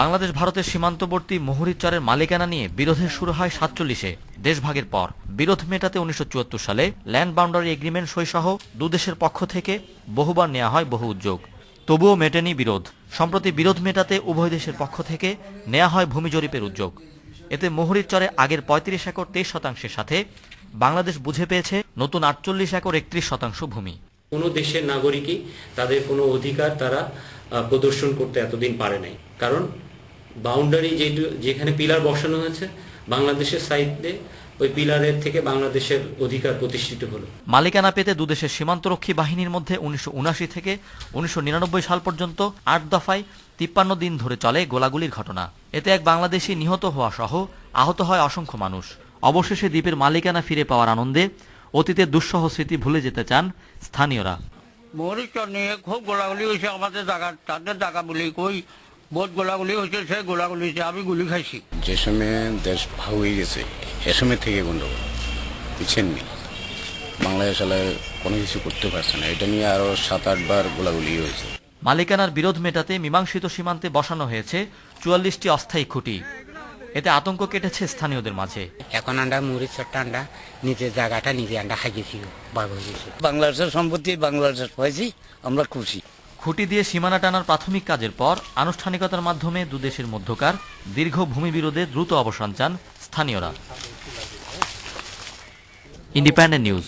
বাংলাদেশ, ভারতের সীমান্তবর্তী মহুরিচরের মালিকানা নিয়ে বিরোধের শুরু হয় সাতচল্লিশে, দেশভাগের পর। বিরোধ মেটাতে উনিশশো চুয়াত্তর সালে ল্যান্ড বাউন্ডারি এগ্রিমেন্ট সইসহ দুদেশের পক্ষ থেকে বহুবার নেওয়া হয় বহু উদ্যোগ। তবুও মেটেনি বিরোধ। সম্প্রতি বিরোধ মেটাতে উভয় দেশের পক্ষ থেকে নেওয়া হয় ভূমি জরিপের উদ্যোগ। এতে মহুরির চরে আগের পঁয়ত্রিশ একর তেইশ শতাংশের সাথে বাংলাদেশ বুঝে পেয়েছে নতুন আটচল্লিশ একর একত্রিশ শতাংশ ভূমি। কোনো দেশের নাগরিকই তাদের কোনো অধিকার তারা প্রদর্শন করতে এতদিন পারে নাই। কারণ বাউন্ডারি যেখানে পিলার বসানো হয়েছে বাংলাদেশের সাইডে ওই পিলারের থেকে বাংলাদেশের অধিকার প্রতিষ্ঠিত হলো। মালিকানা পেতে দুদেশের সীমান্তরক্ষী বাহিনীর মধ্যে উনিশশো থেকে উনিশশো নিরানব্বই সাল পর্যন্ত আট দফায় তিপ্পান্ন দিন ধরে চলে গোলাগুলির ঘটনা। এতে এক বাংলাদেশি নিহত হওয়া সহ আহত হয় অসংখ্য মানুষ। অবশেষে দ্বীপের মালিকানা ফিরে পাওয়ার আনন্দে অতীতের দুঃসহ স্মৃতি ভুলে যেতে চান স্থানীয়রা। মরিচর নিয়ে খুব গোলাগুলি হয়েছে আমাদের জায়গা তাদের জায়গা বলি কই? বহুত গোলাগুলি হয়েছে সে গোলাগুলি হয়েছে আমি গুলি খাইছি। যে সময় দেশ ভাগ হয়ে গেছে এ সময় থেকে গন্ডগোল বুঝছেন নি? বাংলাদেশ আলায় কোনো কিছু করতে পারছে না। এটা নিয়ে আরও সাত আটবার গোলাগুলি হয়েছে। মালিকানার বিরোধ মেটাতে মীমাংসিত সীমান্তে বসানো হয়েছে চুয়াল্লিশটি অস্থায়ী খুঁটি। এতে আতঙ্ক কেটেছে স্থানীয়দের মাঝে। এখন আন্ডা মুড়ি ছোট্ট আন্ডা নিজের জায়গাটা নিজে আন্ডা হয়ে গেছে বাংলাদেশের সম্পত্তি বাংলাদেশ পাইছি আমরা খুশি। খুঁটি দিয়ে সীমানা টানার প্রাথমিক কাজের পর আনুষ্ঠানিকতার মাধ্যমে দুদেশের মধ্যকার দীর্ঘ ভূমি বিরোধে দ্রুত অবসান চান স্থানীয়রা। Independent news